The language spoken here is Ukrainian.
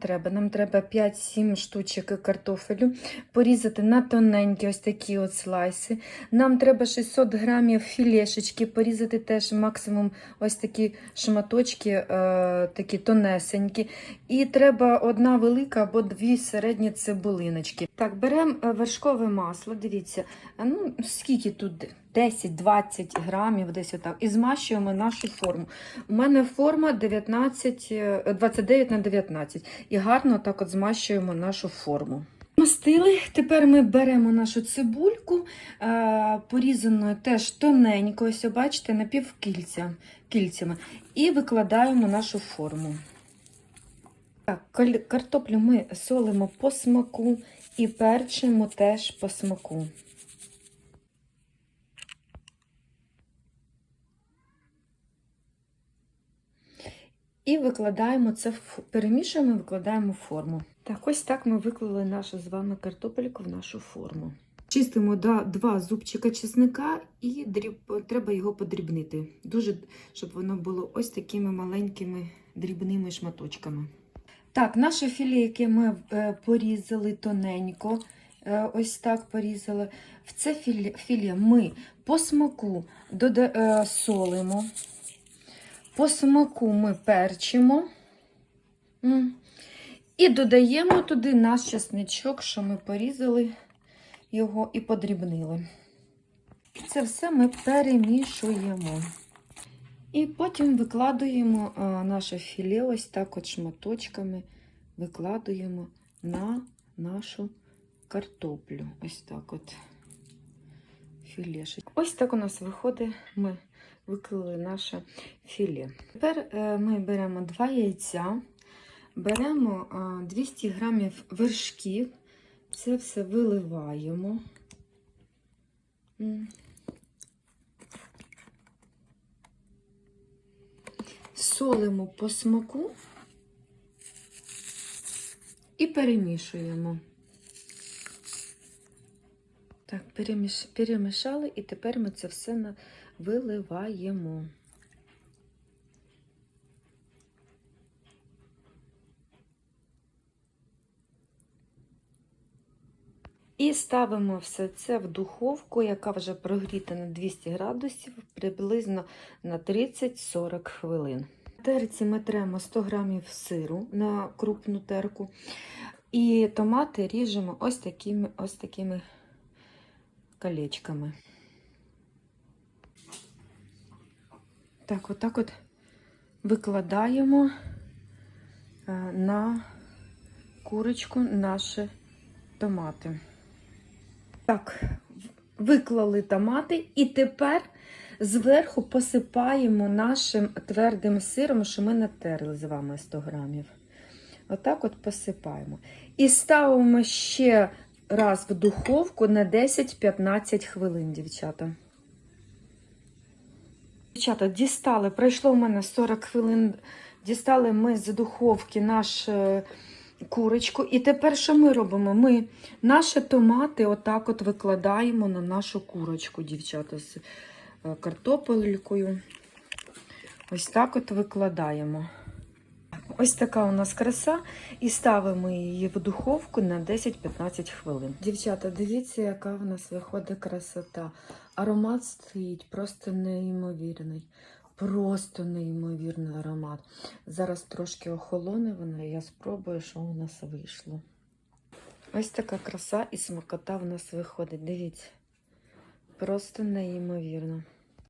Треба, нам треба 5-7 штучок картофелю, порізати на тоненькі ось такі от слайси. Нам треба 600 грамів філешечки, порізати теж максимум ось такі шматочки, е, такі тонесенькі. І треба одна велика або дві середні цибулиночки. Так, беремо е, вершкове масло, дивіться, ну скільки тут 10-20 грамів, десь отак, і змащуємо нашу форму. У мене форма 19, е, 29 на 19. І гарно так от змащуємо нашу форму. Мастили. Тепер ми беремо нашу цибульку, е, порізану теж тоненько, ось бачите, напівкільця, кільцями, і викладаємо нашу форму. Так, картоплю ми солимо по смаку і перчимо теж по смаку. І викладаємо це, в- перемішуємо і викладаємо в форму. Так, ось так ми виклали нашу з вами картопельку в нашу форму. Чистимо да, два зубчика чесника і дріб, треба його подрібнити. Дуже, щоб воно було ось такими маленькими дрібними шматочками. Так, наше філе, яке ми е, порізали тоненько, е, ось так порізали. В це філе, філе ми по смаку е, солимо. По смаку ми перчимо і додаємо туди наш чесничок, що ми порізали його і подрібнили. Це все ми перемішуємо. І потім викладуємо наше філе ось так от шматочками викладуємо на нашу картоплю. Ось так от філешечку. Ось так у нас виходить. Ми виклали наше філе. Тепер е, ми беремо два яйця, беремо 200 грамів вершків, це все виливаємо. Солимо по смаку і перемішуємо. Так, переміш... перемішали, і тепер ми це все на... виливаємо. І ставимо все це в духовку, яка вже прогріта на 200 градусів, приблизно на 30-40 хвилин. На терці ми тремо 100 грамів сиру на крупну терку. І томати ріжемо ось такими, ось такими колечками. Так, отак от викладаємо е, на курочку наші томати. Так, виклали томати, і тепер зверху посипаємо нашим твердим сиром, що ми натерли з вами 100 грамів. Отак от посипаємо. І ставимо ще раз в духовку на 10-15 хвилин, дівчата. Дівчата, дістали, пройшло в мене 40 хвилин. Дістали ми з духовки наш е, курочку. І тепер що ми робимо? Ми наші томати отак от викладаємо на нашу курочку, дівчата, з е, картопелькою. Ось так от викладаємо. Ось така у нас краса, і ставимо її в духовку на 10-15 хвилин. Дівчата, дивіться, яка в нас виходить красота. Аромат стоїть просто неймовірний. Просто неймовірний аромат. Зараз трошки охолоне вона, і я спробую, що у нас вийшло. Ось така краса і смакота в нас виходить. Дивіться. Просто неймовірно.